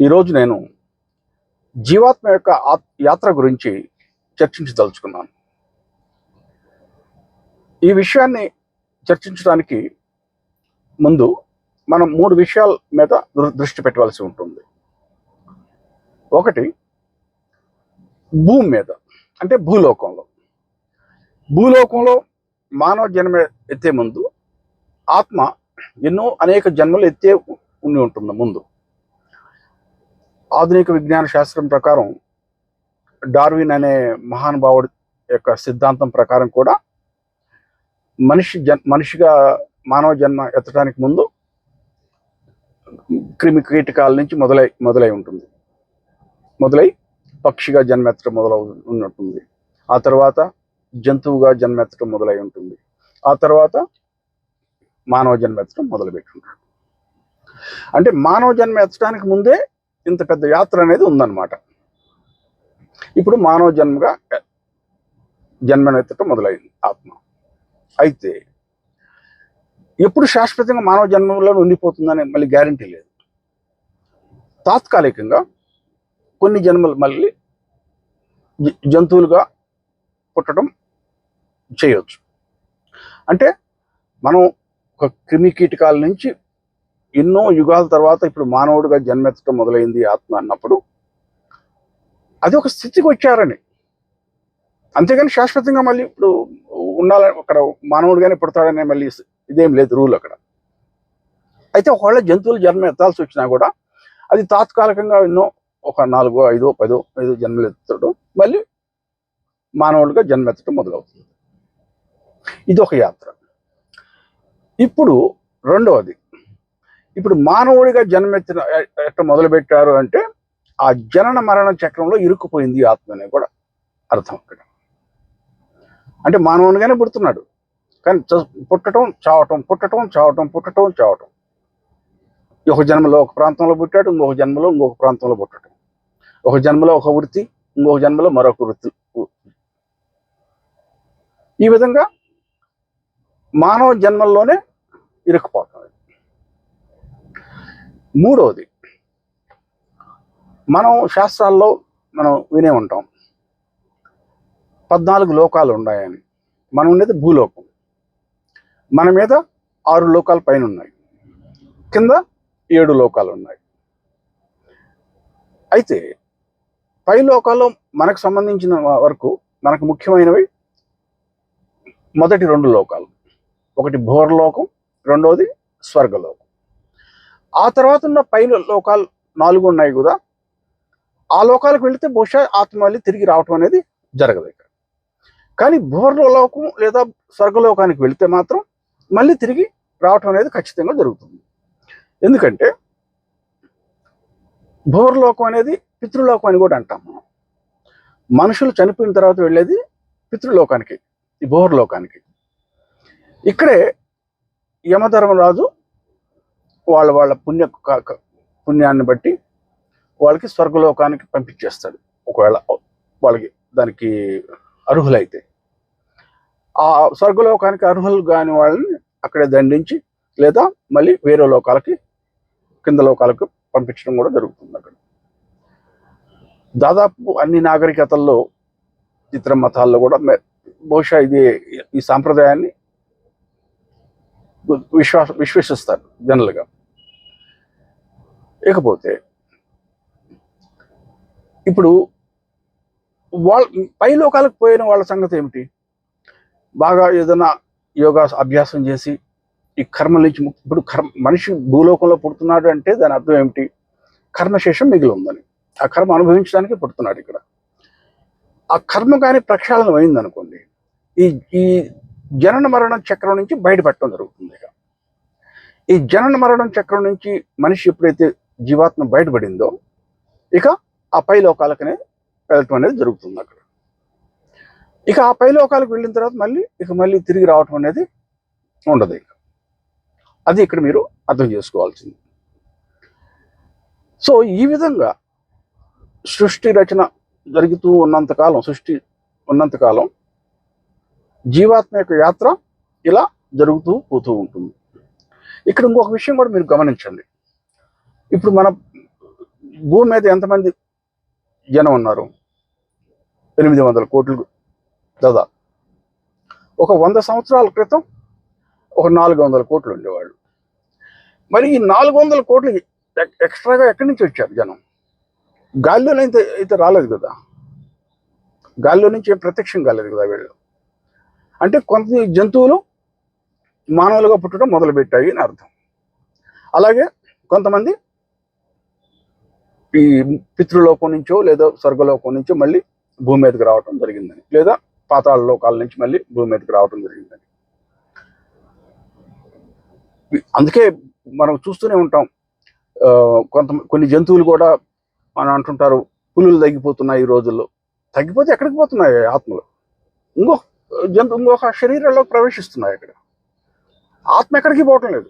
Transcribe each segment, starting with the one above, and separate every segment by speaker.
Speaker 1: ఈరోజు నేను జీవాత్మ యొక్క యాత్ర గురించి చర్చించదలుచుకున్నాను. ఈ విషయాన్ని చర్చించడానికి ముందు మనం మూడు విషయాల మీద దృ- దృష్టి పెట్టవలసి ఉంటుంది. ఒకటి భూమి మీద అంటే భూలోకంలో. భూలోకంలో మానవ జన్మ ఎత్తే ముందు ఆత్మ ఎన్నో అనేక జన్మలు ఎత్తే ఉండి ఉంటుంది ముందు. ఆధునిక విజ్ఞాన శాస్త్రం ప్రకారం డార్విన్ అనే మహానుభావుడి యొక్క సిద్ధాంతం ప్రకారం కూడా మనిషి జన్ మనిషిగా మానవ జన్మ ఎత్తడానికి ముందు క్రిమి కీటకాల నుంచి మొదలై మొదలై ఉంటుంది. మొదలై పక్షిగా జన్మెత్తడం మొదలవు ఉంటుంది ఆ తర్వాత జంతువుగా జన్మెత్తడం మొదలై ఉంటుంది. ఆ తర్వాత మానవ జన్మ ఎత్తడం మొదలుపెట్టి ఉంటాడు అంటే మానవ జన్మ ఎత్తడానికి ముందే ఇంత పెద్ద యాత్ర అనేది ఉందన్నమాట. ఇప్పుడు మానవ జన్మగా జన్మనెత్తటం మొదలైంది ఆత్మ. అయితే ఎప్పుడు శాశ్వతంగా మానవ జన్మలో ఉండిపోతుందని మళ్ళీ గ్యారంటీ లేదు. తాత్కాలికంగా కొన్ని జన్మలు మళ్ళీ జ- జంతువులుగా పుట్టడం చేయొచ్చు. అంటే మనం ఒక క్రిమి కీటకాల నుంచి ఎన్నో యుగాల తర్వాత ఇప్పుడు మానవుడిగా జన్మెత్తడం మొదలైంది ఆత్మ అన్నప్పుడు అది ఒక స్థితికి వచ్చారని. అంతేగాని శాశ్వతంగా మళ్ళీ ఇప్పుడు ఉండాలని అక్కడ మానవుడిగానే పుడతాడనే మళ్ళీ ఇదేం లేదు రూల్ అక్కడ. అయితే ఒకవేళ జంతువులు జన్మ ఎత్తాల్సి వచ్చినా కూడా అది తాత్కాలికంగా ఎన్నో ఒక నాలుగో ఐదో పదో ఐదో జన్మలు ఎత్తడం మళ్ళీ మానవుడిగా జన్మెత్తడం మొదలవుతుంది. ఇది ఒక యాత్ర. ఇప్పుడు రెండవది. ఇప్పుడు మానవుడిగా జన్మెత్తిన ఎట్ట మొదలు పెట్టారు అంటే ఆ జనన మరణ చక్రంలో ఇరుక్కుపోయింది ఆత్మ అనేది కూడా అర్థం అక్కడ. అంటే మానవునిగానే పుడుతున్నాడు. కానీ చ- పుట్టడం చావటం పుట్టడం చావటం పుట్టడం చావటం. ఒక జన్మలో ఒక ప్రాంతంలో పుట్టాడు ఇంకొక జన్మలో ఇంకొక ప్రాంతంలో పుట్టడం ఒక జన్మలో ఒక వృత్తి ఇంకొక జన్మలో మరొక వృత్తి. ఈ విధంగా మానవ జన్మల్లోనే ఇరుక్కుపోవటం. మూడవది మనం శాస్త్రాల్లో మనం వినే ఉంటాం. పద్నాలుగు లోకాలు ఉన్నాయని. మనం ఉండేది భూలోకం. మన మీద ఆరు లోకాలు పైన ఉన్నాయి కింద ఏడు లోకాలు ఉన్నాయి. అయితే పై లోకాల్లో మనకు సంబంధించిన వరకు మనకు ముఖ్యమైనవి మొదటి రెండు లోకాలు. ఒకటి భోర్లోకం రెండవది స్వర్గలోకం. ఆ తర్వాత ఉన్న పై లోకాలు నాలుగు ఉన్నాయి కదా ఆ లోకాలకు వెళితే బహుశా ఆత్మ మళ్ళీ తిరిగి రావటం అనేది జరగదు ఇక్కడ. కానీ భూర్లోకం లేదా స్వర్గలోకానికి వెళితే మాత్రం మళ్ళీ తిరిగి రావటం అనేది ఖచ్చితంగా జరుగుతుంది. ఎందుకంటే భూర్లోకం అనేది పితృలోకం అని కూడా అంటాం మనం. మనుషులు చనిపోయిన తర్వాత వెళ్ళేది పితృలోకానికి ఈ భూర్లోకానికి ఇక్కడే యమధర్మరాజు వాళ్ళ వాళ్ళ పుణ్య పుణ్యాన్ని బట్టి వాళ్ళకి స్వర్గలోకానికి పంపించేస్తాడు. ఒకవేళ వాళ్ళకి దానికి అర్హులైతే. ఆ స్వర్గలోకానికి అర్హులు కాని వాళ్ళని అక్కడే దండించి లేదా మళ్ళీ వేరే లోకాలకి కింద లోకాలకు పంపించడం కూడా జరుగుతుంది అక్కడ. దాదాపు అన్ని నాగరికతల్లో ఇతర మతాల్లో కూడా బహుశా ఇది ఈ సాంప్రదాయాన్ని విశ్వాస విశ్వసిస్తారు జనరల్గా. ఇకపోతే ఇప్పుడు వాళ్ళ పై లోకాలకు పోయిన వాళ్ళ సంగతి ఏమిటి? బాగా ఏదైనా యోగా అభ్యాసం చేసి ఈ కర్మ నుంచి ఇప్పుడు కర్మ మనిషి భూలోకంలో పుడుతున్నాడు అంటే దాని అర్థం ఏమిటి? కర్మశేషం మిగిలి ఉందని. ఆ కర్మ అనుభవించడానికి పుడుతున్నాడు ఇక్కడ. ఆ కర్మ కానీ ప్రక్షాళన అయింది అనుకోండి ఈ ఈ జనన మరణం చక్రం నుంచి బయటపడటం జరుగుతుంది ఇక. ఈ జనన మరణం చక్రం నుంచి మనిషి ఎప్పుడైతే జీవాత్మ బయటపడిందో ఇక ఆ పై లోకాలకనే వెళ్ళటం అనేది జరుగుతుంది అక్కడ. ఇక ఆ పై లోకాలకు వెళ్ళిన తర్వాత మళ్ళీ ఇక మళ్ళీ తిరిగి రావటం అనేది ఉండదు ఇక. అది ఇక్కడ మీరు అర్థం చేసుకోవాల్సింది. సో ఈ విధంగా సృష్టి రచన జరుగుతూ ఉన్నంతకాలం సృష్టి ఉన్నంతకాలం జీవాత్మ యొక్క యాత్ర ఇలా జరుగుతూ పోతూ ఉంటుంది. ఇక్కడ ఇంకొక విషయం కూడా మీరు గమనించండి. ఇప్పుడు మన భూమి మీద ఎంతమంది జనం ఉన్నారు? ఎనిమిది వందల కోట్లు దాదాపు. ఒక వంద సంవత్సరాల క్రితం ఒక నాలుగు వందల కోట్లు ఉండేవాళ్ళు. మరి ఈ నాలుగు వందల కోట్లు ఎక్- ఎక్స్ట్రాగా ఎక్కడి నుంచి వచ్చారు జనం? గాలిలోనే అయితే అయితే రాలేదు కదా? గాలిలో నుంచి ప్రత్యక్షం కాలేదు కదా వీళ్ళు? అంటే కొంత జంతువులు మానవులుగా పుట్టడం మొదలుపెట్టాయి అని అర్థం. అలాగే కొంతమంది ఈ పితృలోకం నుంచో లేదా స్వర్గలోకం నుంచో మళ్ళీ భూమి మీదకి రావటం జరిగిందని లేదా పాతాళ లోకాల నుంచి మళ్ళీ భూమి మీదకి రావటం జరిగిందని అందుకే మనం చూస్తూనే ఉంటాం. కొంత కొన్ని జంతువులు కూడా మనం అంటుంటారు పులులు తగ్గిపోతున్నాయి ఈ రోజుల్లో. తగ్గిపోతే ఎక్కడికి పోతున్నాయి ఆత్మలు? ఇంకో జంతు ఇంకొక శరీరంలో ప్రవేశిస్తున్నాయి అక్కడ. ఆత్మ ఎక్కడికి పోవటం లేదు.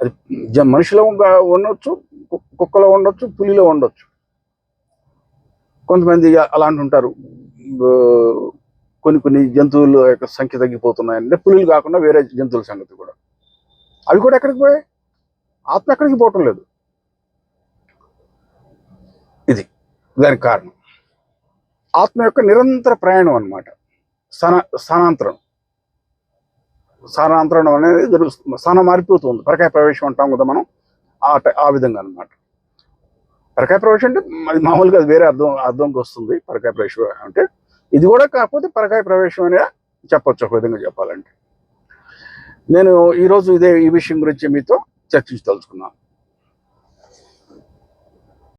Speaker 1: అది మనిషిలో ఉండొచ్చు కుక్కలో ఉండొచ్చు పులిలో ఉండొచ్చు. కొంతమంది అలాంటి ఉంటారు. కొన్ని కొన్ని జంతువుల యొక్క సంఖ్య తగ్గిపోతున్నాయంటే పులులు కాకుండా వేరే జంతువుల సంగతి కూడా. అవి కూడా ఎక్కడికి పోయాయి? ఆత్మ ఎక్కడికి పోవటం లేదు. ఇది దానికి కారణం. ఆత్మ యొక్క నిరంతర ప్రయాణం అన్నమాట. స్థాన స్థానాంతరం స్థానాంతరం అనేది జరుగుతుంది. స్థానం మారిపోతుంది. పరకాయ ప్రవేశం అంటాం కదా మనం. ఆ ఆ విధంగా అన్నమాట. పరకాయ ప్రవేశం అంటే అది మామూలుగా అది వేరే అర్థం అర్థంకి వస్తుంది పరకాయ ప్రవేశం అంటే. ఇది కూడా కాకపోతే పరకాయ ప్రవేశం అనే చెప్పొచ్చు ఒక విధంగా చెప్పాలంటే. నేను ఈరోజు ఇదే ఈ విషయం గురించి మీతో చర్చించదలుచుకున్నాను.